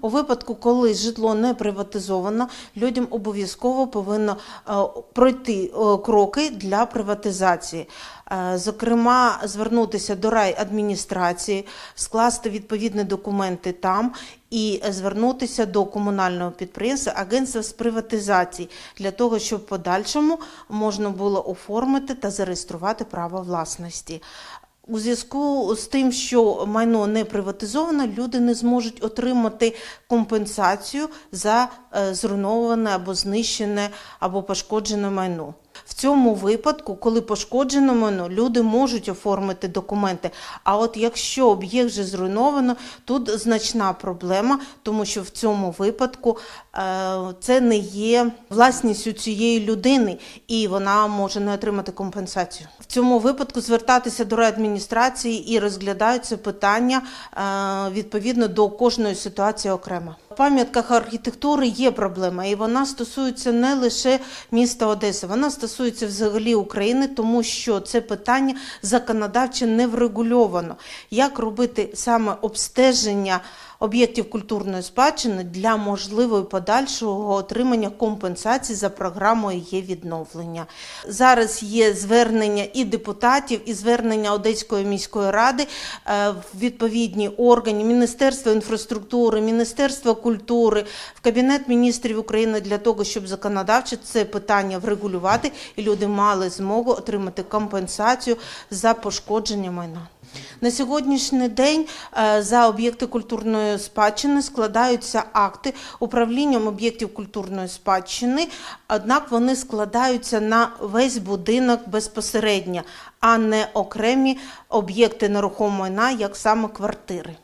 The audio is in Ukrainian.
У випадку, коли житло не приватизовано, людям обов'язково повинно е, пройти е, кроки для приватизації. Е, Зокрема, звернутися до райадміністрації, скласти відповідні документи там і звернутися до комунального підприємства агентства з приватизації для того, щоб в подальшому можна було оформити та зареєструвати право власності. У зв'язку з тим, що майно не приватизовано, люди не зможуть отримати компенсацію за е, зруйноване або знищене або пошкоджене майно. В цьому випадку, коли пошкоджено майно, люди можуть оформити документи. А от якщо об'єкт вже зруйновано, тут значна проблема, тому що в цьому випадку е, це не є власністю цієї людини, і вона може не отримати компенсацію. В цьому випадку звертатися до райадміністрації і розглядаються питання е, відповідно до кожної ситуації окремо. В пам'ятках архітектури є проблема, і вона стосується не лише міста Одеси, вона стосується взагалі України, тому що це питання законодавчо не врегульовано. Як робити саме обстеження об'єктів культурної спадщини для можливої подальшого отримання компенсації за програмою є відновлення. Зараз є звернення і депутатів, і звернення Одеської міської ради е, в відповідні органи Міністерства інфраструктури, Міністерства культури, в Кабінет міністрів України для того, щоб законодавчо це питання врегулювати, і люди мали змогу отримати компенсацію за пошкодження майна. На сьогоднішній день е, за об'єкти культурної спадщини складаються акти управлінням об'єктів культурної спадщини, однак вони складаються на весь будинок безпосередньо, а не окремі об'єкти нерухомого майна, як саме квартири.